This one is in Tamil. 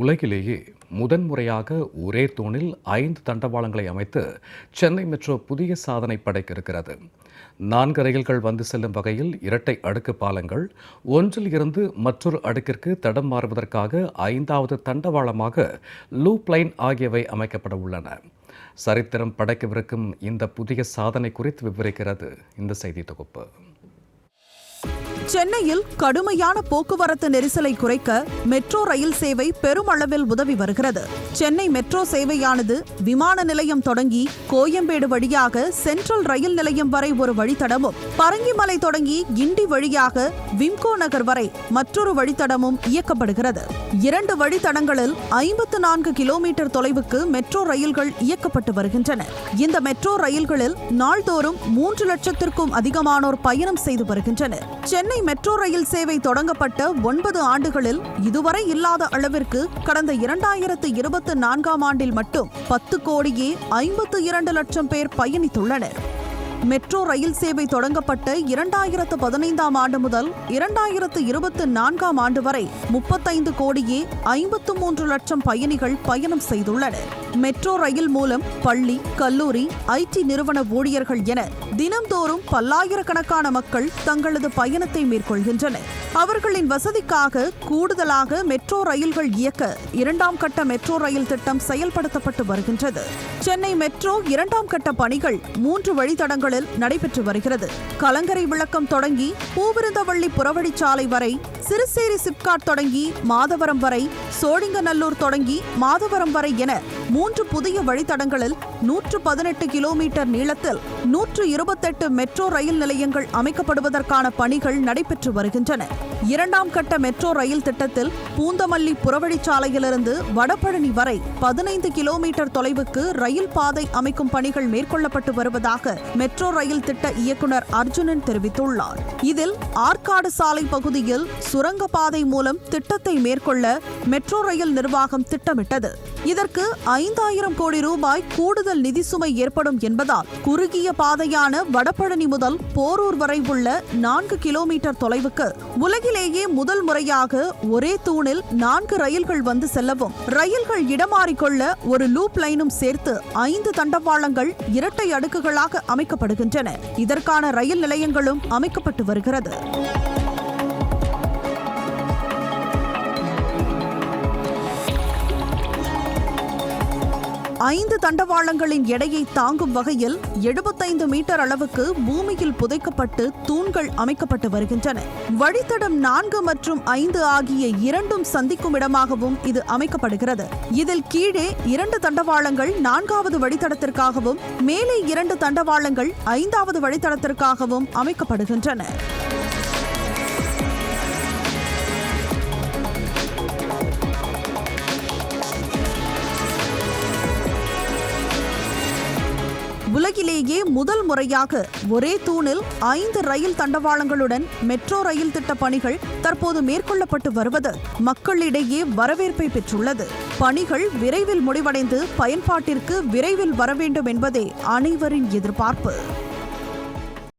உலகிலேயே முதன்முறையாக ஒரே தூணில் ஐந்து தண்டவாளங்களை அமைத்து சென்னை மெட்ரோ புதிய சாதனை படைக்க இருக்கிறது. நான்கு ரயில்கள் வந்து செல்லும் வகையில் இரட்டை அடுக்கு பாலங்கள் ஒன்றில் இருந்து மற்றொரு அடுக்கிற்கு தடம் மாறுவதற்காக ஐந்தாவது தண்டவாளமாக லூப் லைன் ஆகியவை அமைக்கப்பட உள்ளன. சரித்திரம் படைக்கவிருக்கும் இந்த புதிய சாதனை குறித்து விவரிக்கிறது இந்த செய்தி தொகுப்பு. சென்னையில் கடுமையான போக்குவரத்து நெரிசலை குறைக்க மெட்ரோ ரயில் சேவை பெருமளவில் உதவி வருகிறது. சென்னை மெட்ரோ சேவையானது விமான நிலையம் தொடங்கி கோயம்பேடு வழியாக சென்ட்ரல் ரயில் நிலையம் வரை ஒரு வழித்தடமும் பரங்கிமலை தொடங்கி கிண்டி வழியாக விம்கோ நகர் வரை மற்றொரு வழித்தடமும் இயக்கப்படுகிறது. இரண்டு வழித்தடங்களில் ஐம்பத்து நான்கு கிலோமீட்டர் தொலைவுக்கு மெட்ரோ ரயில்கள் இயக்கப்பட்டு வருகின்றன. இந்த மெட்ரோ ரயில்களில் நாள்தோறும் மூன்று லட்சத்திற்கும் அதிகமானோர் பயணம் செய்து வருகின்றனர். சென்னை மெட்ரோ ரயில் சேவை தொடங்கப்பட்ட ஒன்பது ஆண்டுகளில் இதுவரை இல்லாத அளவிற்கு கடந்த இரண்டாயிரத்து இருபத்தி நான்காம் ஆண்டில் மட்டும் பத்து கோடியே ஐம்பத்து இரண்டு லட்சம் பேர் பயணித்துள்ளனர். மெட்ரோ ரயில் சேவை தொடங்கப்பட்ட இரண்டாயிரத்து பதினைந்தாம் ஆண்டு முதல் இரண்டாயிரத்து இருபத்தி நான்காம் ஆண்டு வரை முப்பத்தைந்து கோடியே ஐம்பத்து மூன்று லட்சம் பயணிகள் பயணம் செய்துள்ளனர். மெட்ரோ ரயில் மூலம் பள்ளி கல்லூரி ஐடி நிறுவன ஊழியர்கள் என தினம்தோறும் பல்லாயிரக்கணக்கான மக்கள் தங்களது பயணத்தை மேற்கொள்கின்றனர். அவர்களின் வசதிக்காக கூடுதலாக மெட்ரோ ரயில்கள் இயக்க இரண்டாம் கட்ட மெட்ரோ ரயில் திட்டம் செயல்படுத்தப்பட்டு வருகின்றது. சென்னை மெட்ரோ இரண்டாம் கட்ட பணிகள் மூன்று வழித்தடங்களில் நடைபெற்று வருகிறது. கலங்கரை விளக்கம் தொடங்கி பூவிருந்தவள்ளி புறவழிச்சாலை வரை சிறுசேரி சிப்காட் தொடங்கி மாதவரம் வரை சோழிங்கநல்லூர் தொடங்கி மாதவரம் வரை என மூன்று புதிய வழித்தடங்களில் நூற்று பதினெட்டு கிலோமீட்டர் நீளத்தில் நூற்று இருபத்தெட்டு மெட்ரோ ரயில் நிலையங்கள் அமைக்கப்படுவதற்கான பணிகள் நடைபெற்று வருகின்றன. இரண்டாம் கட்ட மெட்ரோ ரயில் திட்டத்தில் பூந்தமல்லி புறவழிச்சாலையிலிருந்து வடபழனி வரை பதினைந்து கிலோமீட்டர் தொலைவுக்கு ரயில் பாதை அமைக்கும் பணிகள் மேற்கொள்ளப்பட்டு வருவதாக மெட்ரோ ரயில் திட்ட இயக்குனர் அர்ஜுனன் தெரிவித்துள்ளார். இதில் ஆற்காடு சாலை பகுதியில் சுரங்கப்பாதை மூலம் திட்டத்தை மேற்கொள்ள மெட்ரோ ரயில் நிர்வாகம் திட்டமிட்டது. இதற்கு ஐந்தாயிரம் கோடி ரூபாய் கூடுதல் நிதி சுமை ஏற்படும் என்பதால் குறுகிய பாதையான வடபழனி முதல் போரூர் வரை உள்ள நான்கு கிலோமீட்டர் தொலைவுக்கு உலகிலேயே முதல் முறையாக ஒரே தூணில் நான்கு ரயில்கள் வந்து செல்லவும். ரயில்கள் இடமாறிக்கொள்ள ஒரு லூப் லைனும் சேர்த்து ஐந்து தண்டவாளங்கள் இரட்டை அடுக்குகளாக அமைக்கப்படுகின்றன. இதற்கான ரயில் நிலையங்களும் அமைக்கப்பட்டு வருகிறது. ஐந்து தண்டவாளங்களின் எடையை தாங்கும் வகையில் எழுபத்தைந்து மீட்டர் அளவுக்கு பூமியில் புதைக்கப்பட்டு தூண்கள் அமைக்கப்பட்டு வருகின்றன. வழித்தடம் நான்கு மற்றும் ஐந்து ஆகிய இரண்டும் சந்திக்கும் இடமாகவும் இது அமைக்கப்படுகிறது. இதில் கீழே இரண்டு தண்டவாளங்கள் நான்காவது வழித்தடத்திற்காகவும் மேலே இரண்டு தண்டவாளங்கள் ஐந்தாவது வழித்தடத்திற்காகவும் அமைக்கப்படுகின்றன. உலகிலேயே முதல் முறையாக ஒரே தூணில் ஐந்து ரயில் தண்டவாளங்களுடன் மெட்ரோ ரயில் திட்ட பணிகள் தற்போது மேற்கொள்ளப்பட்டு வருவது மக்களிடையே வரவேற்பை பெற்றுள்ளது. பணிகள் விரைவில் முடிவடைந்து பயன்பாட்டிற்கு விரைவில் வர வேண்டும் என்பதே அனைவரின் எதிர்பார்ப்பு.